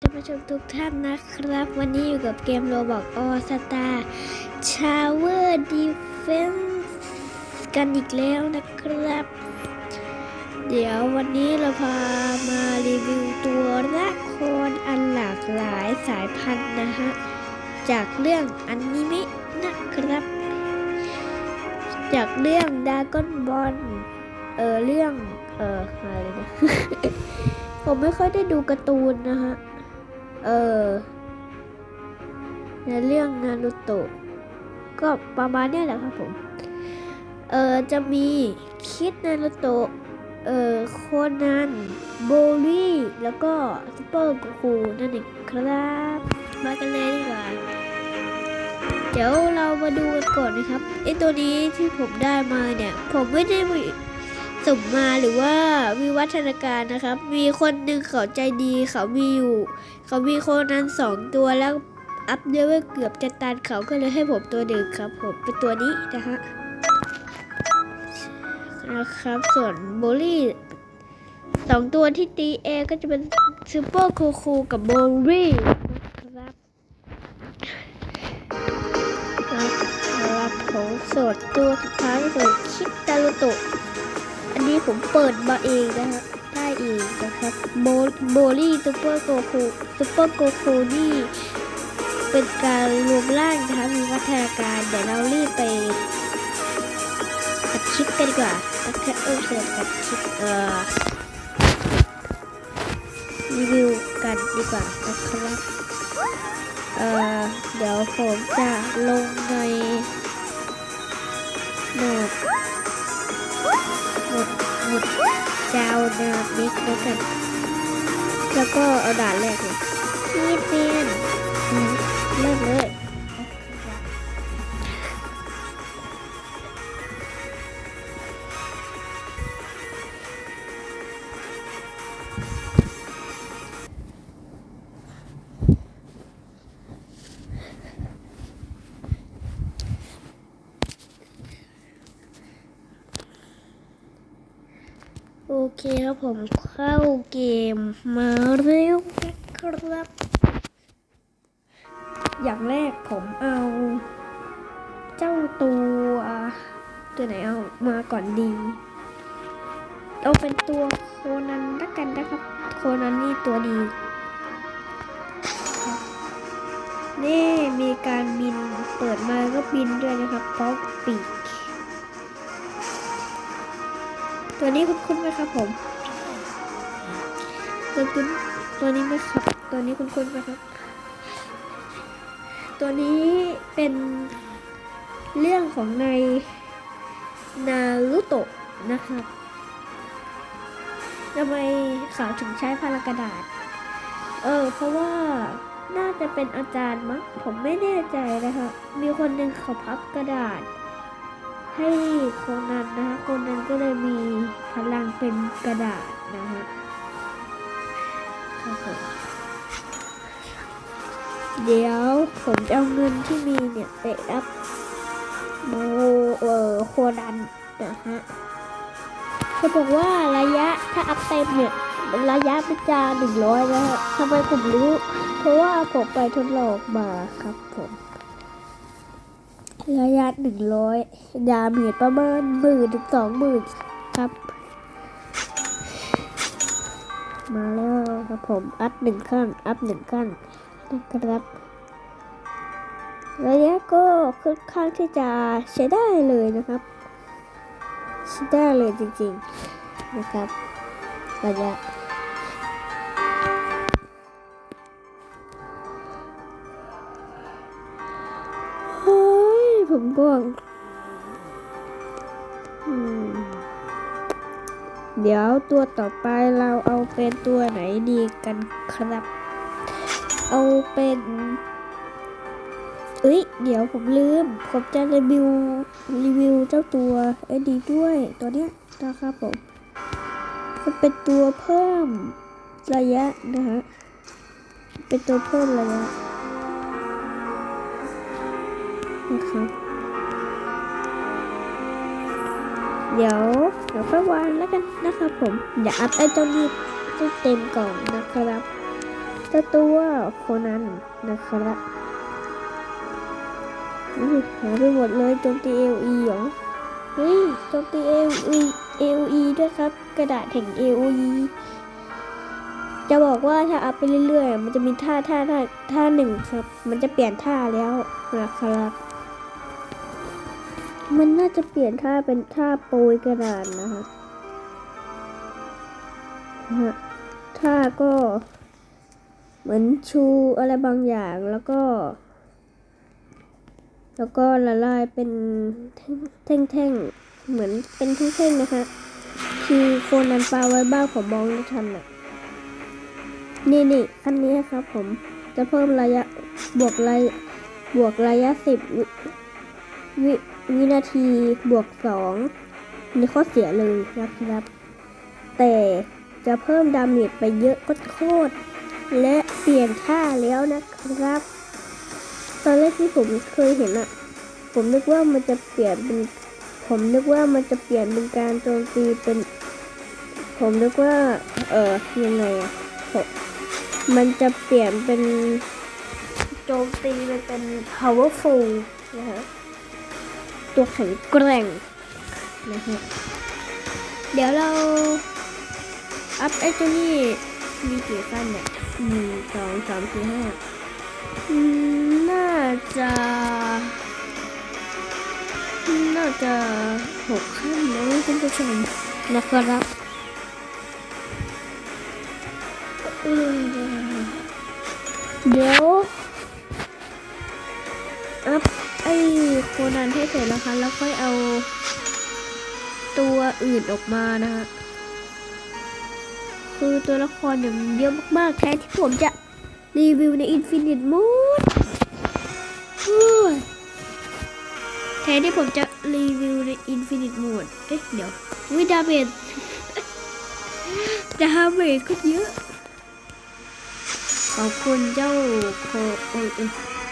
ท่านผู้ชมทุกท่านนะครับ วันนี้อยู่กับเกมโรบอกออสตาชาวเวอร์ดีเฟนส์กันอีกแล้วนะครับ เดี๋ยววันนี้เราพามารีวิวตัวละครอันหลากหลายสายพันธุ์นะฮะ จากเรื่องอนิเมะนะครับ จากเรื่องดากอนบอลเออเรื่อง เอออะไรนะผมไม่ค่อยได้ดูการ์ตูนนะฮะ เออ ในเรื่องนารูโตะก็ประมาณนี้แหละครับผม เออจะมีคิดนารูโตะ เออโคนัน โบลี่ แล้วก็ซุปเปอร์กูคูนั่นเองครับ มากันเลยดีกว่า เดี๋ยวเรามาดูกันก่อนนะครับไอตัวนี้ที่ผมได้มาเนี่ย ผมไม่ได้ สมมาหรือว่าวิวัฒนาการนะครับ มีคนหนึ่งเขาใจดีเขามีอยู่ เขามีโคนันสองตัวแล้วอัพเลเวลเกือบจะตันเขาก็เลยให้ผมตัวหนึ่งครับ ผมเป็นตัวนี้นะฮะนะครับ ส่วนโบลี่สองตัวที่ตีเอก็จะเป็นซูเปอร์คูคูกับโบลี่นะครับนะครับผมส่วนตัวสุดท้ายคือคิดตาลุโตะ อันนี้ผมเปิดมาเองนะฮะได้อีกนะครับโบโบลี่ซูเปอร์โกคูซูเปอร์โกคูนี่เป็นการรวมร่างนะคะมีวัฒนาการเดี๋ยวเรารีบไปตัดคลิปกันดีกว่าตัดแค่เออเสร็จตัดคลิปเอ่อรีวิวกันดีกว่านะครับเอ่อเดี๋ยวผมจะลงในโหมด หมดหมดจาวนามิกแล้วกัน แล้วก็เอาด่านแรกเลยนี่เป็นเริ่มเลย อย่างแรกผมเอา เจ้าตัวตัวไหนเอามาก่อนดี เอาเป็นตัวโคนันละกันนะครับ โคนันนี่ตัวดี นี่มีการบินเปิดมาก็บินด้วยนะครับเพราะปีก ตัวนี้คุ้นๆไหมครับผมตัวคุ้นตัวนี้ไหมครับ ตัวนี้คุ้นๆไหมครับ ตัวนี้เป็นเรื่องของในนารุโตะนะครับทำไมเขาถึงใช้พลังกระดาษ เออ เพราะว่าน่าจะเป็นอาจารย์มั้งผมไม่แน่ใจนะครับ มีคนหนึ่งเขาพับกระดาษ ให้โคนันนะคะโคนันก็เลยมีพลังเป็นกระดาษนะฮะครับผม เดี๋ยวผมจะเอาเงินที่มีเนี่ยไปอัพโมเออโคนันนะฮะจะบอกว่าระยะถ้าอัพเต็มเนี่ยระยะเป็นจาหนึ่งร้อยนะฮะทำไมผมรู้ เพราะว่าผมไปทดลองมาครับผมระยะหนึ่งร้อยดาเมจประมาณหมื่นถึงสองหมื่นครับ มาแล้วครับผม อัพหนึ่งขั้น อัพหนึ่งขั้น นะครับระยะก็ค่อนข้างที่จะใช้ได้เลยนะครับใช้ได้เลยจริงๆนะครับระยะเฮ้ยผมง่วงเดี๋ยวตัวต่อไปเราเอาเป็นตัวไหนดีกันครับ เอาเป็นเอ้ย เดี๋ยวผมลืม ผมจะรีวิว รีวิวเจ้าตัวไอ้ดีด้วยตัวเนี้ยนะครับผม มันเป็นตัวเพิ่มระยะนะฮะ เป็นตัวเพิ่มระยะนะครับเดี๋ยวเดี๋ยวค่อยวางแล้วกันนะครับผมเดี๋ยวอัพไอ้ตัวนี้ให้เต็มก่อนนะครับ เจ้าตัวโคนันนะครับอุ้ยหายไปหมดเลยโจมตีเอลีเหรอเฮ้ยโจมตีเอลีเอลีด้วยครับ กระดาษแห่งเอลีจะบอกว่าถ้าอัพไปเรื่อยๆ มันจะมีท่าท่าท่าท่าหนึ่งครับ มันจะเปลี่ยนท่าแล้วนะครับ มันน่าจะเปลี่ยนท่าเป็นท่าโปรยกระดาษนะครับฮะท่าก็ เหมือนชูอะไรบางอย่างแล้วก็ แล้วก็ละลายเป็นแท่งๆ เหมือนเป็นแท่งๆนะคะคือโคนนันปลาไว้บ้างผมมองไม่ทันอะนี่นี่ขั้นนี้ครับผมจะเพิ่มระยะบวกระยะบวกระยะสิบวิวิวินาทีบวกสองนี่ข้อเสียเลยนะครับ แต่จะเพิ่มดาเมจไปเยอะก็โคตร และเปลี่ยนท่าแล้วนะครับ ตอนแรกที่ผมเคยเห็นอะผมนึกว่ามันจะเปลี่ยนเป็น ผมนึกว่ามันจะเปลี่ยนเป็นการโจมตีเป็น ผมนึกว่า เออยังไงอะมันจะเปลี่ยนเป็นโจมตีมันเป็น powerful นะฮะตัวแข็งแกร่งนะฮะเดี๋ยวเราอัพไอ้ตัวนี้มีกี่ขั้นเนี่ย หนึ่งสองสามสี่ห้าน่าจะ น่าจะหกขั้นนะคุณผู้ชมนะครับเออเดี๋ยวอัพไอ้โคนันให้เสร็จนะคะแล้วค่อยเอาตัวอื่นออกมานะฮะ คือตัวละครเนี่ยมันเยอะมากๆแค่ที่ผมจะรีวิวใน Infinite Mode โอ้ยแทนที่ผมจะรีวิวใน Infinite Mode เอ๊ะ เดี๋ยววิดาเมจดาเมจก็เยอะ ขอบคุณเจ้าโคโอ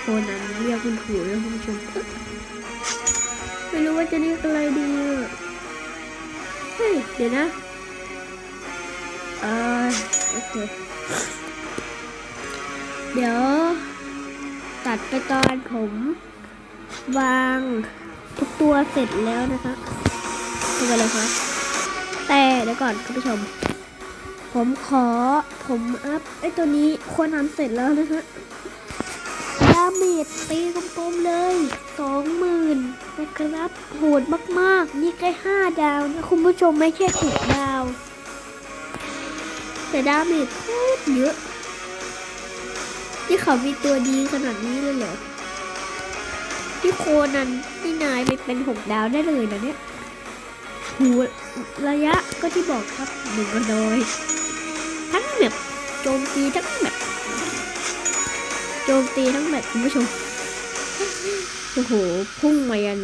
โคนันเรียกคุณถูแล้วคุณผู้ชมไม่รู้ว่าจะเรียกอะไรดี เฮ้ย เดี๋ยวนะ ออโอเดี๋ยว ตัดไปตอนผมวางทุกตัวเสร็จแล้วนะคะดูกันเลยครับแต่เดี๋ยวก่อนคุณผู้ชม ผมขอผมอัพไอตัวนี้ควรทำเสร็จแล้วนะคะดาเมจตีกลมๆเลยสองหมื่นนะครับโหดมากๆ นี่ใกล้ห้าดาวนะคุณผู้ชมไม่ใช่หกดาว แต่ดาเมจโคตรเยอะที่เขามีตัวดีขนาดนี้เลยเหรอที่โคนันนี่นายไปเป็นหกดาวได้เลยนะเนี่ยหูระยะก็ที่บอกครับหนึ่งร้อยทั้งแบบโจมตีทั้งแบบโจมตีทั้งแบบคุณผู้ชมโอ้โหพุ่งมายัน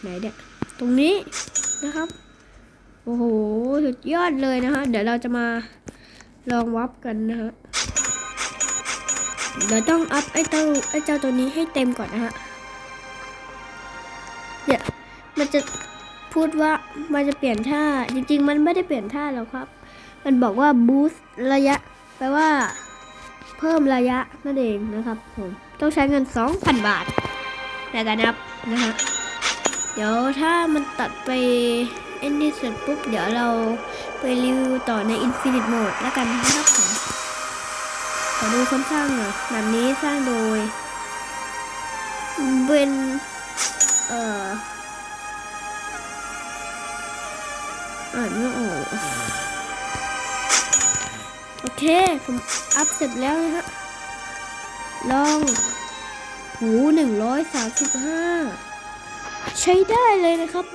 ไหนเนี่ยตรงนี้นะครับ โอ้โห สุดยอดเลยนะคะ เดี๋ยวเราจะมา ลองวับกันนะฮะเดี๋ยวต้องอัพไอ้เจ้าไอ้เจ้าตัวนี้ให้เต็มก่อนนะฮะเดี๋ยวมันจะพูดว่ามันจะเปลี่ยนท่าจริง ๆ มันไม่ได้เปลี่ยนท่าหรอกครับ มันบอกว่า boost ระยะแปลว่า เพิ่มระยะนั่นเองนะครับผมต้องใช้เงิน 2,000 บาทในการนับนะฮะเดี๋ยวถ้ามันตัดไปเอ็นดี้เสร็จปุ๊บเดี๋ยวเรา ไปรีวิวต่อใน Infinite Mode แล้วกันนะครับผมขอดูคนสร้างหน่อยแบบนี้สร้างโดยเป็นเอ่ออ่านไม่ออกโอเค ผมอัพเสร็จแล้วนะฮะลองหูหนึ่งร้อยสามสิบห้าใช้ได้เลยนะครับ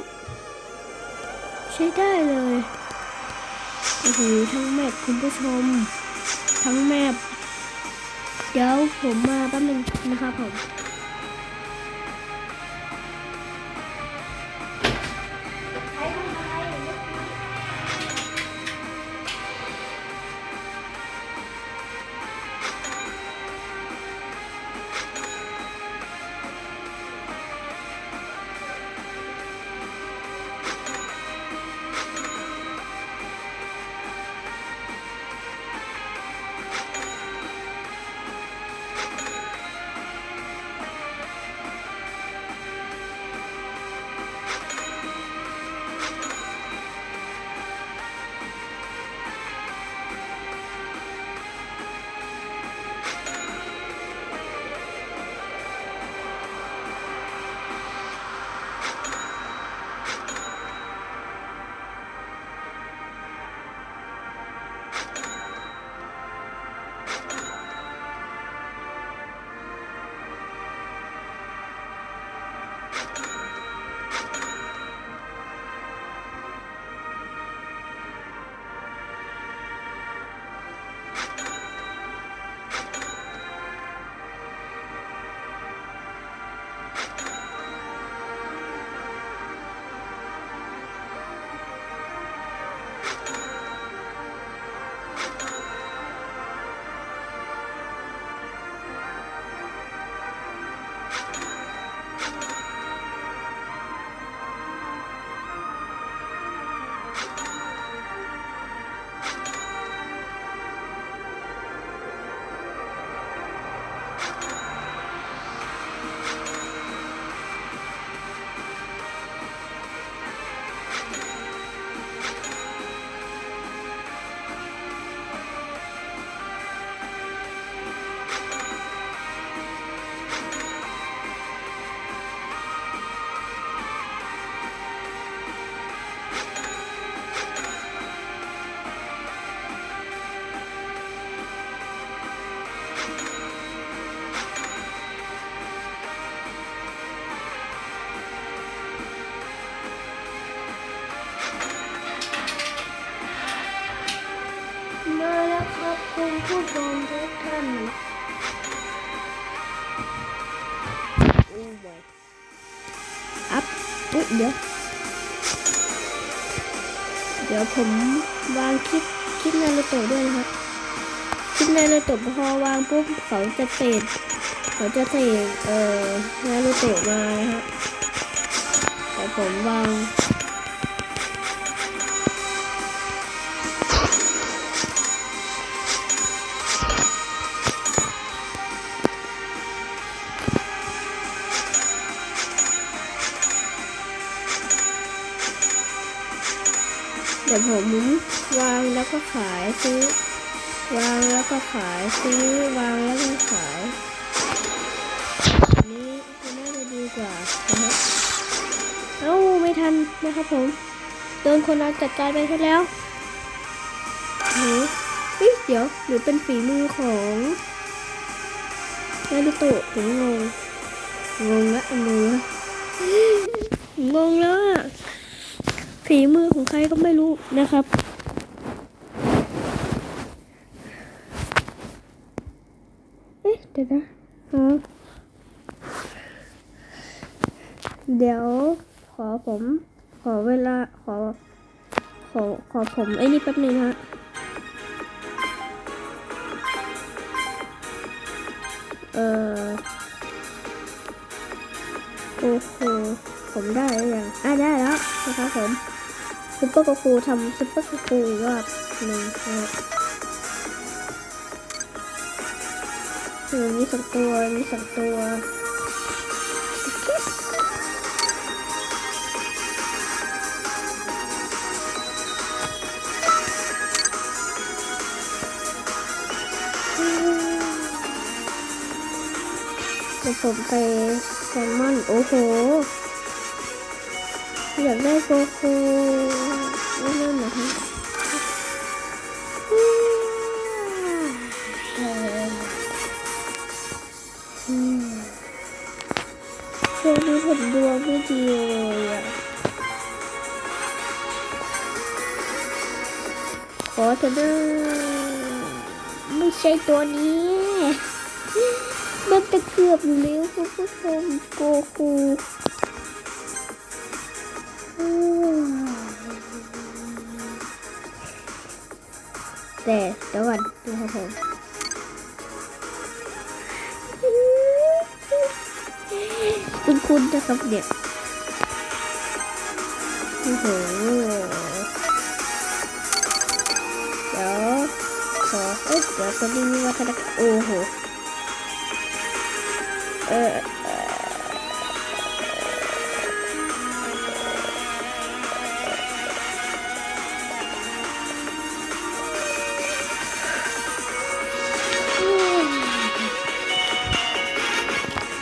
ใช้ได้เลย โอ้โหทั้งแมปคุณผู้ชม ทั้งแมปเดี๋ยวผมมาแป๊บนึงนะครับผม ผู้ชมทุกท่านโอ้ยอัพอุ๊ยเดี๋ยว เดี๋ยวผมวางคลิปคลิปนารูโตะด้วยนะครับคลิปนารูโตะพอวางปุ๊บเขาจะเสกเขาจะเสกเอ่อนารูโตะมาฮะแต่ผมวาง แล้วก็ขายซื้อ วางแล้วก็ขายซื้อ วางแล้วก็ขายอันนี้ก็น่าจะดีกว่านะครับเอ้าไม่ทันนะครับผมโดนคนรักจัดการไปซะแล้วหนูเฮ้ยเดี๋ยวหรือเป็นฝีมือของนารูโตะผมงงงงละงงละงงแล้วฝีมือของใครก็ไม่รู้นะครับ เอ๊ะ เดี๋ยวนะฮะเดี๋ยวขอผม ขอเวลาขอ ขอขอผมไอ้นี่แป๊บนึงฮะเออโอ้โหผมได้หรือยังอะได้แล้วนะครับผมซุปเปอร์กคูทำซุปเปอร์กคูอีกรอบหนึ่งนะคื อมีสองตัวมีสองตัวเดี๋ยวผมไปแซลมอน โอ้โห อยากได้โกคูไม่เล่นเหรอคะ ผมดวงไม่ดีเลยอะ ขอเถอะนะไม่ใช่ตัวนี้ มันจะเกือบอยู่แล้วคุณผู้ชมโกคูแต่เดี๋ยวก่อนดูครับผม คุณนะครับเนี่ยโอ้โหเดี๋ยวขอเอ้ยเดี๋ยวตอนนี้มีวัฒนธรรมโอ้โหเออเอ่อ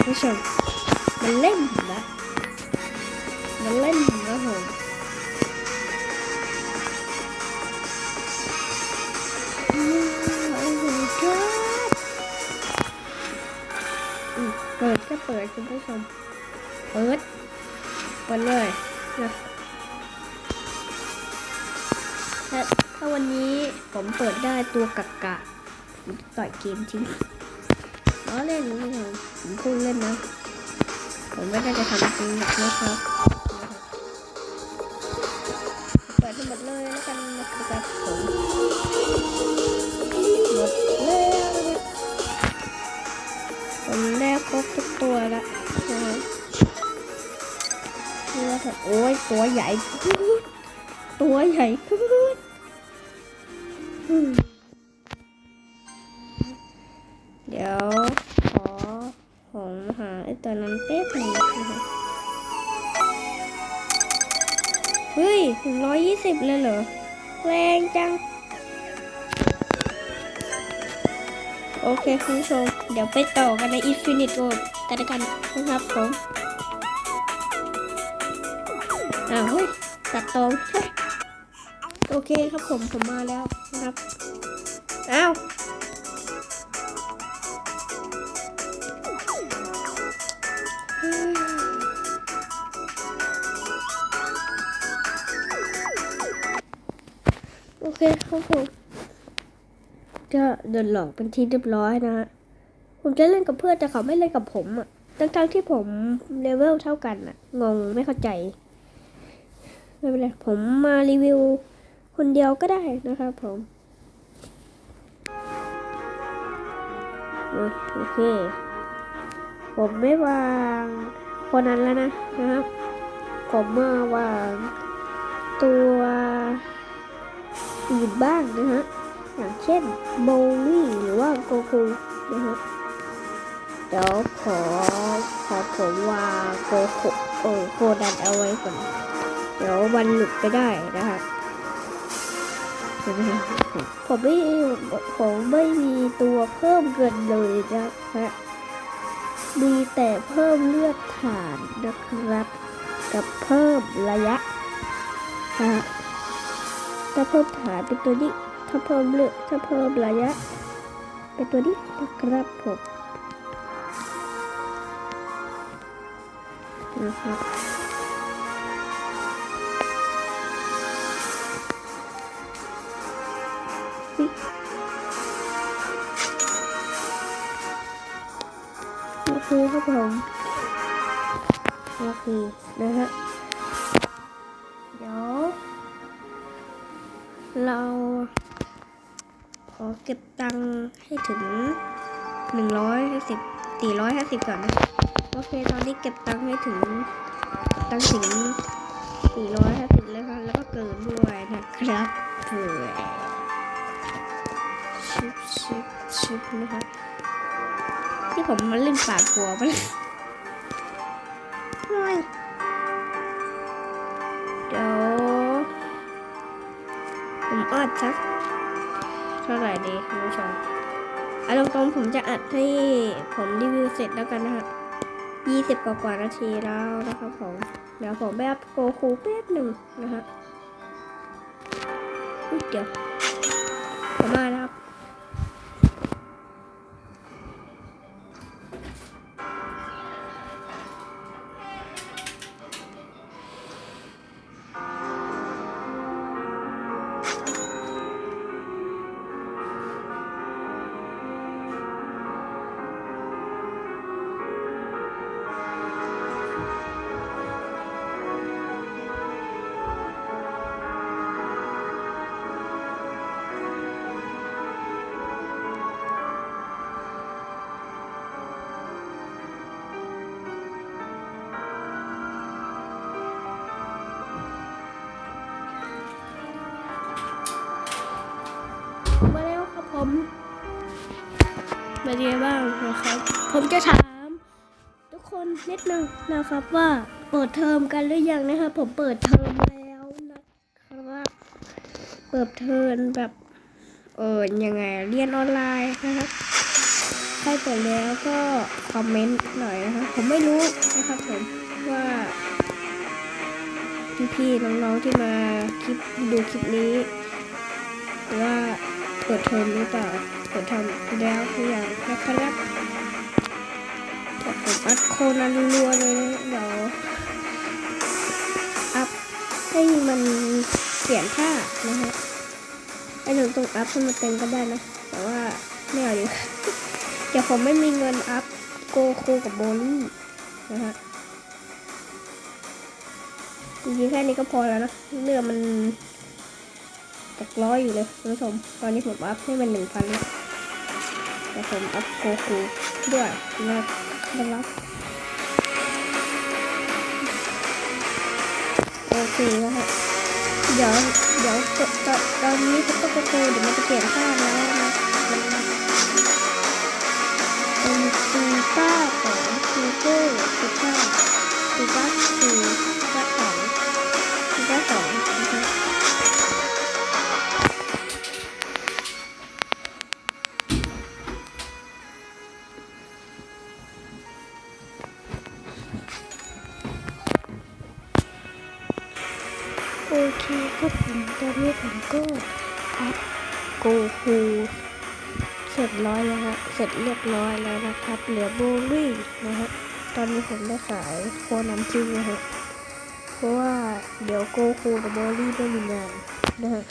ผู้ชม มันเล่นผมนะ มันเล่นผมนะผมโหเปิดก็เปิดคุณผู้ชม เปิด เปิดเลยนะถ้าถ้าวันนี้ผมเปิดได้ตัวกักกะผมจะต่อยเกมจริงล้อเล่นคุณผู้ชมผมพูดเล่นนะ ผมไม่ได้จะทำจริงนะครับเปิดให้หมดเลยแล้วกันนะครับผมหมดแล้วผมได้ครบทุกตัวแล้วนะครับนี่ว่าแต่โอ้ยตัวใหญ่ตัวใหญ่ขึ้น หาไอ้ตัวนั้นแป๊บหนึงนะคะเฮ้ยถึงร้อยยี่สิบเลยเหรอ แรงจัง โอเคคุณผู้ชม เดี๋ยวไปต่อกันใน Infinite Road กันกันนะครับผมอ้าวเฮ้ยตัดตรงโอเคครับผมผมมาแล้วนะครับ อ้าว โอเคครับผมโอเคก็โดนหลอกเป็นที่เรียบร้อยนะ ผมจะเล่นกับเพื่อนแต่เขาไม่เล่นกับผมอะทั้งๆที่ผมเลเวลเท่ากันอะงงไม่เข้าใจ ไม่เป็นไร ผมมารีวิวคนเดียวก็ได้นะครับผมโอเค ผมไม่วางคนนั้นแล้วนะนะครับ ผมมาวางตัว อื่นบ้างนะฮะ อย่างเช่นโบลี่หรือว่าโกคูนะฮะ เดี๋ยวขอขอผมว่าโกโคเออโคดันเอาไว้ก่อน เดี๋ยววันหลุดไปได้นะคะเห็นไหมฮะผมไม่ผมไม่มีตัวเพิ่มเกินเลยนะฮะมีแต่เพิ่มเลือดฐานนะครับ กับเพิ่มระยะฮะ ถ้าเพิ่มฐานเป็นตัวนี้ ถ้าเพิ่มเลือดถ้าเพิ่มระยะ เป็นตัวนี้นะครับผมนะครับโอเคครับผมโอเคนะฮะ อเก็บตังค์ให้ถึงหนึ่งร้อยห้าสิบสี่ร้อยห้าสิบก่อนนะ โอเค ตอนนี้เก็บตังค์ให้ถึงตังค์ถึงสี่ร้อยห้าสิบเลยค่ะแล้วก็เกินด้วยนะครับเผื่อชิปชิปชิปนะคะที่ผมมาเล่นปากหัวไปเลยโอ้ยเดี๋ยวผมอัดสัก เท่าไหร่ดีคุณผู้ชมอาตรงผมจะอัดให้ผมรีวิวเสร็จแล้วกันนะฮะยี่สิบกว่านาทีแล้วนะครับผม เดี๋ยวผมไปอัพโกคูแป๊บหนึ่งนะฮะอุ๊ยเดี๋ยว มาเรียนบ้างนะครับ ผมจะถาม ทุกคนนิดนึงนะครับว่าเปิดเทอมกันหรือยังนะครับ ผมเปิดเทอมแล้วนะครับ เปิดเทอมแบบเออยังไงเรียนออนไลน์นะครับใครเปิดแล้วก็คอมเมนต์หน่อยนะครับผมไม่รู้นะครับผมว่าพี่ๆน้องๆที่มาคลิปดูคลิปนี้ว่าเปิดเทอมหรือเปล่า เปิดเทอมแล้วหรือยังนะครับแต่ผมอัดโคนันรัวเลยเดี๋ยวอัพให้มันเปลี่ยนท่านะฮะไอ้หนูตรงอัพให้มันเต็มก็ได้นะ แต่ว่าไม่เอาดีกว่าเดี๋ยวผมไม่มีเงินอัพโกโคกับโบลี่นะฮะจริงๆแค่นี้ก็พอแล้วนะเรือมันจากร้อยอยู่เลยคุณผู้ชม ตอนนี้ผมอัพให้มันหนึ่งพันแล้ว แต่ผมอัพโกคูด้วยนะครับโอเคแล้วฮะเดี๋ยวเดี๋ยวตตตอนนี้ซุปเปอร์โกคูเดี๋ยวมันจะเปลี่ยนท่าแล้วนะเป็นซูป้าของซูเปอร์ซูป้าซูป้าซูป้าสอ ร็จเรียบร้อยแล้วนะครับ เหลือโบลิ่นะฮะตอนนี้ผมได้ขายโคน้ำจิ้มนะฮะเพราะว่าเดี๋ยวโกคูกับโบลิ่ไม่มีงานนะฮะ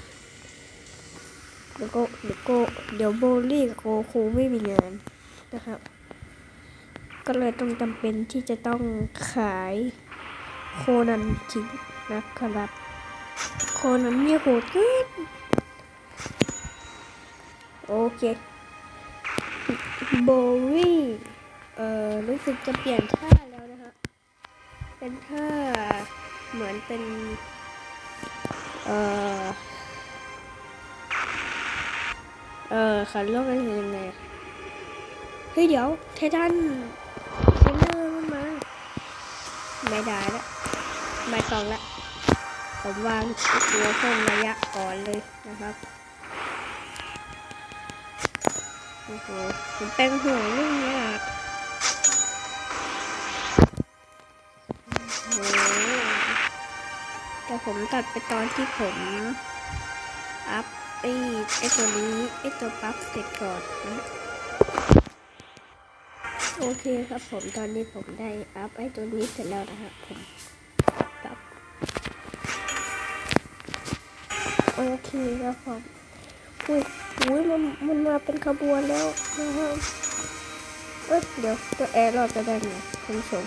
เดี๋ยวโกเดี๋ยวโกเดี๋ยวโบลี่กับโกคูไม่มีงานนะครับ ก็เลยต้องจำเป็นที่จะต้องขายโคนันทิ้งนะครับ โคนันเนี่ยโหดเกินโอเค โบลี่เอ่อรู้สึกจะเปลี่ยนท่าแล้วนะฮะเป็นท่าเหมือนเป็น เอ่อ เออขันโลกกันยังไงอะเฮ้ยเดี๋ยวไททันเทนเนอร์มันมา ไม่ได้ละไม่ต้องละ ผมวางตัวเพิ่มระยะก่อนเลยนะครับ โอ้โหผมเป็นห่วเรื่องนี้ยอะโอ้โหแต่ผมตัดไปตอนที่ผมอัพไอ้ไอ้ตัวนี้ไอ้ตัวปั๊บเสร็จก่อนนะโอเคครับผมตอนนี้ผมได้อัพไอ้ตัวนี้เสร็จแล้วนะครับผมปรับโอเคครับผมอุ้ย อุ้ยมันมันมาเป็นขบวนแล้วนะครับเอ้ยเดี๋ยวตัวแอร์รอดจะได้ไงคุณผู้ชม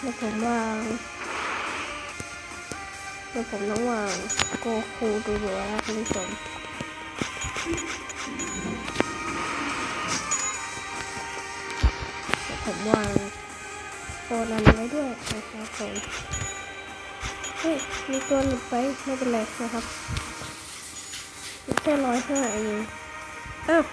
แล้วผมวางเดี๋ยวผมต้องวางโกคูดูดูแล้วคุณผู้ชมเดี๋ยวผมวางโคนันไว้ด้วยนะครับผม มีตัวหลุดไปไม่เป็นไรนะครับแค่ร้อยห้าเองอ้าว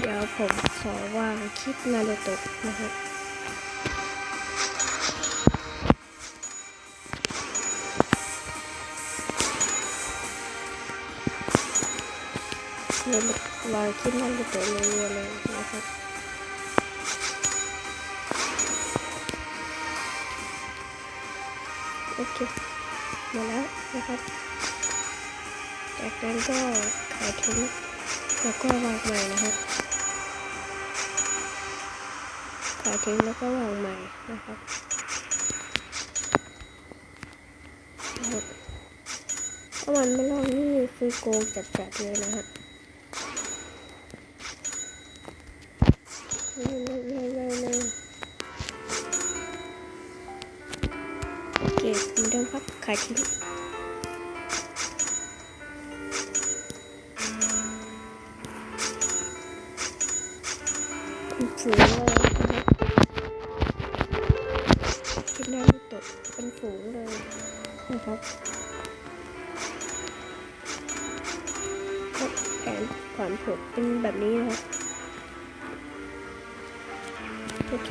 เดี๋ยวผมขอวางคลิปนารูโตะนะครับเลยวางคลิปนารูโตะเรื่อยๆเลยนะครับ มาแล้วนะครับ จากนั้นก็ขายทิ้งแล้วก็วางใหม่นะครับ ขายทิ้งแล้วก็วางใหม่นะครับถ้ามันไม่ลองนี่คือโกงจัดๆเลยนะฮะเลยเลยายทิ้งเป็นฝูงเลยนะครับคิดหน้ไม่ตกเป็นฝูงเลยนะครับแผนผ่อนผมเป็นแบบนี้นะครับโอเค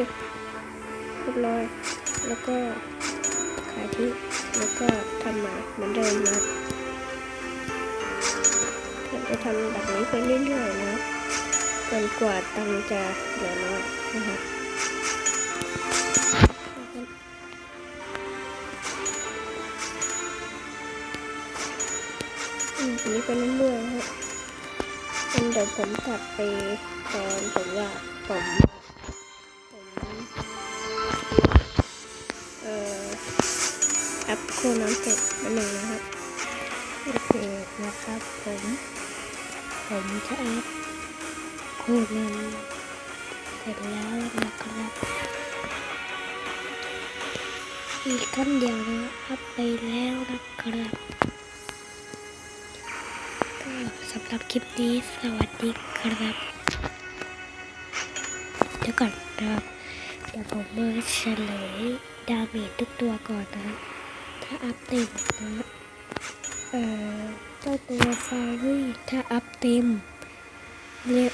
เรียบร้อยแล้วก็ขายที่ แล้วก็ทำมาเหมือนเดิมนะเราจะทำแบบนี้ไปเรื่อยๆนะจนกว่าตังจะเหลือน้อยนะครับอืมอันนี้เป็นเรื่อยๆนะครับเป็นเดี๋ยวผมตัดไปตอนผมว่าผม คน้ำเสร็จแล้วหนึ่งนะครับโอเคนะครับผม ผมจะอัพคูนั้เสร็จแล้วนะครับอีกขั้นเดียวนะอัพไปแล้วนะครับก็สำหรับคลิปนี้สวัสดีครับเดี๋ยวก่อนนะครับเดี๋ยวผมมาเฉลยดาเมจทุกตัวก่อนนะ ถ้าอัพเต็มนะเอ่อเจ้าตัวฟาวี่ถ้าอัพเต็มเรียก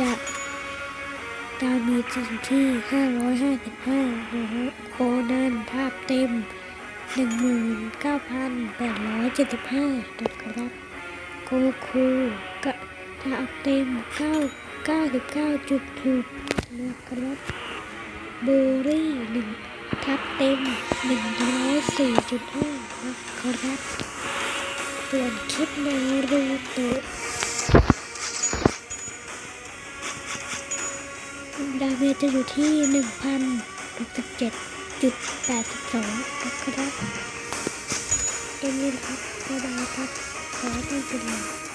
จะดามีจริงที่ 555นะฮะโคนันภาพเต็ม 19,875นะครับโกคูก็ภาอัพเต็ม 9 99.6นะครับโบรี่1 ทับเต็ม 104.5นะครับส่วนคลิปในรูโตะดาเมจจะอยู่ที่ 1,067จุดแปดสิบสองนะครับเอ็นนี่ครับบ๊ายบายครับขอให้เป็น